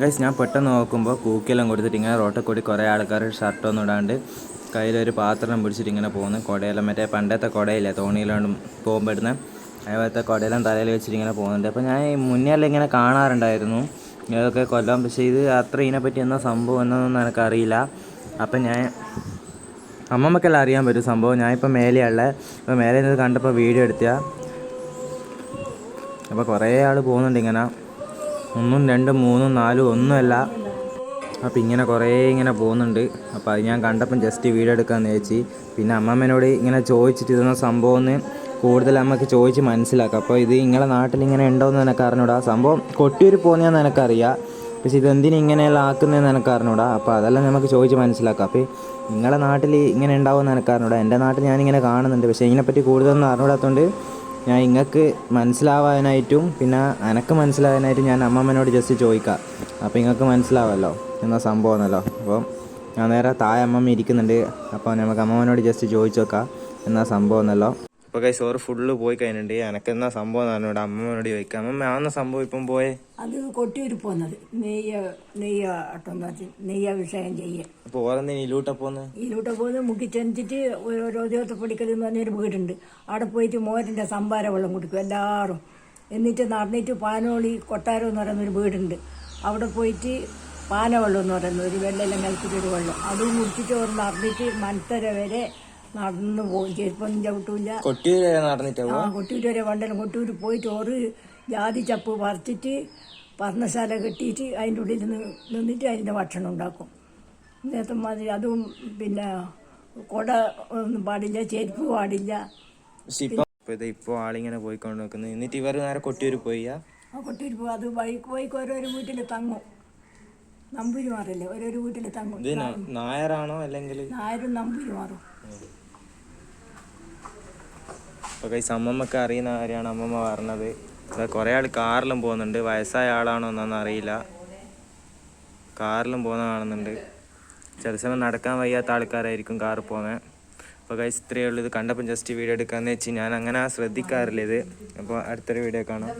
Guys ഞാൻ പെട്ടെന്ന് നോക്കുമ്പോൾ കൂക്കിയെല്ലാം കൊടുത്തിട്ട് ഇങ്ങനെ റോട്ടിൽ കൂടി കുറേ ആൾക്കാർ ഷർട്ടൊന്നും ഇടാണ്ട് കയ്യിലൊരു പാത്രം പിടിച്ചിട്ട് ഇങ്ങനെ പോകുന്നു. കുടയെല്ലാം മറ്റേ പണ്ടത്തെ കുടയില്ലേ തോണിയിലോണ്ടും പോകുമ്പോൾ ഇടുന്ന. അതുപോലത്തെ കുടയെല്ലാം തലയിൽ വെച്ചിട്ട് ഇങ്ങനെ പോകുന്നുണ്ട്. അപ്പോൾ ഞാൻ മുന്നേ എല്ലാം ഇങ്ങനെ കാണാറുണ്ടായിരുന്നു. ഇതൊക്കെ കൊല്ലം. പക്ഷേ ഇത് അത്ര ഇതിനെപ്പറ്റി എന്നാ സംഭവം എന്നൊന്നും എനിക്കറിയില്ല. അപ്പം ഞാൻ അമ്മമ്മക്കെല്ലാം അറിയാൻ പറ്റും സംഭവം. ഞാനിപ്പോൾ മേലെയുള്ള അപ്പോൾ മേലെ നിന്ന് കണ്ടപ്പോൾ വീഡിയോ എടുത്തിയാ. അപ്പോൾ കുറേ ആൾ പോകുന്നുണ്ട് ഇങ്ങനെ. ഒന്നും രണ്ടും മൂന്നും നാലും ഒന്നുമല്ല. അപ്പോൾ ഇങ്ങനെ കുറേ ഇങ്ങനെ പോകുന്നുണ്ട്. അപ്പോൾ അത് ഞാൻ കണ്ടപ്പം ജസ്റ്റ് വീഡിയോ എടുക്കാമെന്ന് നേച്ചി പിന്നെ അമ്മമ്മേനോട് ഇങ്ങനെ ചോദിച്ചിട്ട് ഇതൊന്നും സംഭവം ഒന്ന് കൂടുതൽ അമ്മയ്ക്ക് ചോദിച്ച് മനസ്സിലാക്കാം. അപ്പോൾ ഇത് നിങ്ങളെ നാട്ടിൽ ഇങ്ങനെ ഉണ്ടോയെന്ന് എനിക്ക് അറിഞ്ഞൂടാ. സംഭവം കൊട്ടിയൂർ പോകുന്നതെന്ന് എനിക്കറിയാം പക്ഷെ ഇതെന്തിനും ഇങ്ങനെയെല്ലാം ആക്കുന്നതെന്ന് എനിക്ക് അറിഞ്ഞൂടാ. അപ്പോൾ അതെല്ലാം നമുക്ക് ചോദിച്ച് മനസ്സിലാക്കാം. അപ്പോൾ നിങ്ങളെ നാട്ടിൽ ഇങ്ങനെ ഉണ്ടാവുമെന്ന് എനിക്ക് അറിഞ്ഞൂടാ. എന്റെ നാട്ടിൽ ഞാനിങ്ങനെ കാണുന്നുണ്ട്. പക്ഷേ ഇതിനെപ്പറ്റി കൂടുതലൊന്നും അറിഞ്ഞൂടാത്തതുകൊണ്ട് ഞാൻ ഇങ്ങക്ക് മനസ്സിലാവാനായിട്ടും പിന്നെ എനക്ക് മനസ്സിലാവാനായിട്ടും ഞാൻ അമ്മമ്മനോട് ജസ്റ്റ് ചോദിക്കാം. അപ്പോൾ ഇങ്ങക്ക് മനസ്സിലാവല്ലോ എന്നാ സംഭവം എന്നല്ലോ. അപ്പം ഞാൻ നേരെ താഴെ അമ്മമ്മ ഇരിക്കുന്നുണ്ട്. അപ്പോൾ നമുക്ക് അമ്മമ്മനോട് ജസ്റ്റ് ചോദിച്ചു നോക്കാം. എന്നാ സംഭവം എന്നല്ലോ. അപ്പോൾ കൈ സോറ് ഫുള്ള് പോയി കഴിഞ്ഞിട്ടുണ്ട്. എനക്ക് എന്നാ സംഭവം എന്നോട് അമ്മയോട് ചോദിക്കാം അമ്മ ആന്ന സംഭവം ഇപ്പം പോയേ? അത് കൊട്ടിയൂർ പോന്നത്. നെയ്യ നെയ്യ നെയ്യ വിഷയം ചെയ്യേ. അപ്പോൾ ഓരോന്നിന് ഇലൂട്ട പോന്ന്? ഇതിലൂടെ പോകുന്നത് മുക്കിച്ചെന്നിട്ട് ഓരോ പടിക്കൽ എന്ന് പറഞ്ഞൊരു വീടുണ്ട്. അവിടെ പോയിട്ട് മോരിന്റെ സംഭാര വെള്ളം കുടിക്കും എല്ലാവരും. എന്നിട്ട് നടന്നിട്ട് പാനോളി കൊട്ടാരം എന്ന് പറയുന്നൊരു വീടുണ്ട്. അവിടെ പോയിട്ട് പാനവെള്ളം എന്ന് പറയുന്ന ഒരു വെള്ളമെല്ലാം കലക്കിട്ടൊരു വെള്ളം. അതും കുടിച്ചിട്ട് ഒരു നടന്നിട്ട് മനത്തര വരെ നടന്നു പോയി. ചെരുപ്പൊന്നും ചവിട്ടൂല കൊട്ടിയൂർ നടന്നിട്ടാ ആ കൊട്ടൂര് വരെ വണ്ടലും കൊട്ടൂര് പോയിട്ട് ഒരു ജാതി ചപ്പ് പറിച്ചിട്ട് പർണശാല കെട്ടിയിട്ട് അതിന്റെ ഉള്ളിൽ നിന്ന് നിന്നിട്ട് അതിന്റെ ഭക്ഷണം ഉണ്ടാക്കും. നേരത്തെ മാതിരി അതും പിന്നെ കൊട ഒന്നും പാടില്ല ചെരുപ്പ് പാടില്ല. ഇപ്പോൾ ആളിങ്ങനെ പോയിക്കൊണ്ട് നിൽക്കുന്നത് എന്നിട്ട് ഇവർ നേരെ കൊട്ടിയൂർ പോയി ആ? കൊട്ടിയൂർ പോകും അത് വഴിക്ക് പോയി ഓരോരോ വീട്ടിൽ തങ്ങും. നമ്പൂരിമാറല്ലേ ഓരോരോ വീട്ടിൽ തങ്ങും. നായരാണോ അല്ലെങ്കിൽ? നായരും നമ്പൂരിമാറും ഇപ്പോൾ കൈസ് അമ്മമ്മക്ക് അറിയുന്ന കാര്യമാണ് അമ്മമ്മ പറഞ്ഞത്. കുറേ ആൾ കാറിലും പോകുന്നുണ്ട്. വയസ്സായ ആളാണോ എന്നൊന്നും അറിയില്ല. കാറിലും പോകുന്ന കാണുന്നുണ്ട്. ചില സമയം നടക്കാൻ വയ്യാത്ത ആൾക്കാരായിരിക്കും കാറിൽ പോകുന്നത് അപ്പോൾ കൈസ് ഇത്രയേ ഉള്ളൂ. ഇത് കണ്ടപ്പം ജസ്റ്റ് വീഡിയോ എടുക്കാമെന്ന് വെച്ച് ഞാൻ അങ്ങനെ ശ്രദ്ധിക്കാറില്ല ഇത്. അപ്പോൾ അടുത്തൊരു വീഡിയോ കാണാം.